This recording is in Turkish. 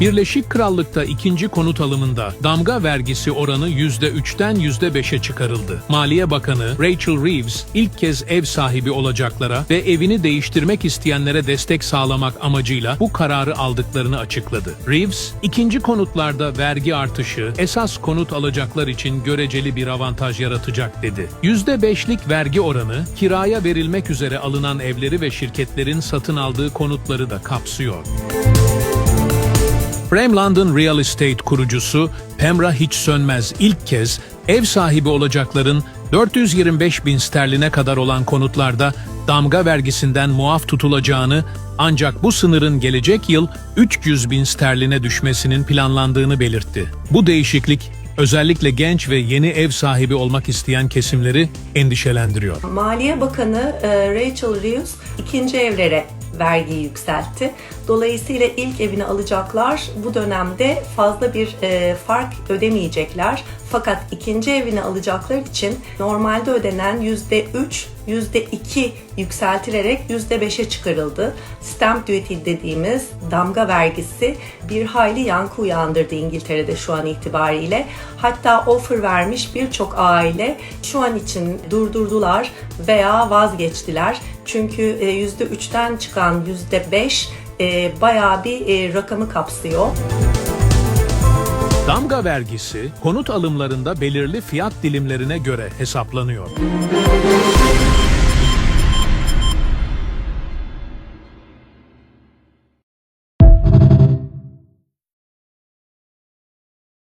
Birleşik Krallık'ta ikinci konut alımında damga vergisi oranı %3'ten %5'e çıkarıldı. Maliye Bakanı Rachel Reeves ilk kez ev sahibi olacaklara ve evini değiştirmek isteyenlere destek sağlamak amacıyla bu kararı aldıklarını açıkladı. Reeves, ikinci konutlarda vergi artışı esas konut alacaklar için göreceli bir avantaj yaratacak dedi. %5'lik vergi oranı kiraya verilmek üzere alınan evleri ve şirketlerin satın aldığı konutları da kapsıyor. Frame London Real Estate kurucusu Pemra Hiç Sönmez ilk kez ev sahibi olacakların 425 bin sterline kadar olan konutlarda damga vergisinden muaf tutulacağını ancak bu sınırın gelecek yıl 300 bin sterline düşmesinin planlandığını belirtti. Bu değişiklik özellikle genç ve yeni ev sahibi olmak isteyen kesimleri endişelendiriyor. Maliye Bakanı e, Rachel Reeves ikinci evlere vergiyi yükseltti. Dolayısıyla ilk evini alacaklar bu dönemde fazla bir e, fark ödemeyecekler. Fakat ikinci evini alacaklar için normalde ödenen %3, %2 yükseltilerek %5'e çıkarıldı. Stamp duty dediğimiz damga vergisi bir hayli yankı uyandırdı İngiltere'de şu an itibariyle. Hatta offer vermiş birçok aile şu an için durdurdular veya vazgeçtiler. Çünkü e, %3'ten çıkan %5 e, bayağı bir e, rakamı kapsıyor. Damga vergisi konut alımlarında belirli fiyat dilimlerine göre hesaplanıyor.